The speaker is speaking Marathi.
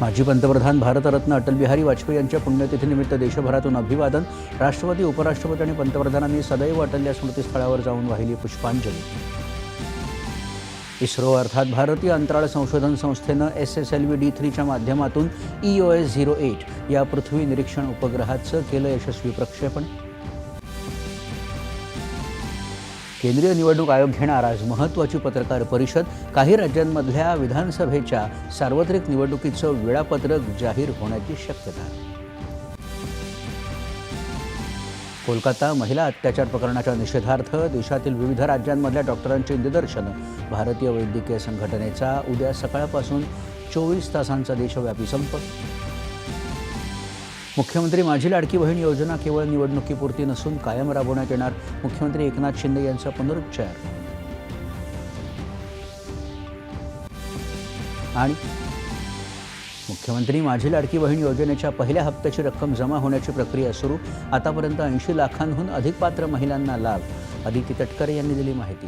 माजी पंतप्रधान भारतरत्न अटल बिहारी वाजपेयी यांच्या पुण्यतिथीनिमित्त देशभरातून अभिवादन. राष्ट्रपती उपराष्ट्रपती आणि पंतप्रधानांनी सदैव अटल या स्मृतीस्थळावर जाऊन वाहिली पुष्पांजली. इस्रो अर्थात भारतीय अंतराळ संशोधन संस्थेनं S S L V D थ्रीच्या माध्यमातून E O S zero eight या पृथ्वी निरीक्षण उपग्रहाचं केलं यशस्वी प्रक्षेपण. केंद्रीय निवडणूक आयोग घेणार आज महत्त्वाची पत्रकार परिषद. काही राज्यांमधल्या विधानसभेच्या सार्वत्रिक निवडणुकीचं वेळापत्रक जाहीर होण्याची शक्यता. कोलकाता महिला अत्याचार प्रकरणाच्या निषेधार्थ देशातील विविध राज्यांमधल्या डॉक्टरांची निदर्शनं. भारतीय वैद्यकीय संघटनेचा उद्या सकाळपासून चोवीस तासांचा देशव्यापी संप मुख्यमंत्री माझी लाडकी बहीण योजना केवळ निवडणुकीपुरती नसून कायम राबवण्यात येणार. मुख्यमंत्री एकनाथ शिंदे यांचा पुनरुच्चार. आणि मुख्यमंत्री माझी लाडकी बहीण योजनेच्या पहिल्या हप्त्याची रक्कम जमा होण्याची प्रक्रिया सुरू. आतापर्यंत ऐंशी लाखांहून अधिक पात्र महिलांना लाभ. अदिती तटकरे यांनी दिली माहिती.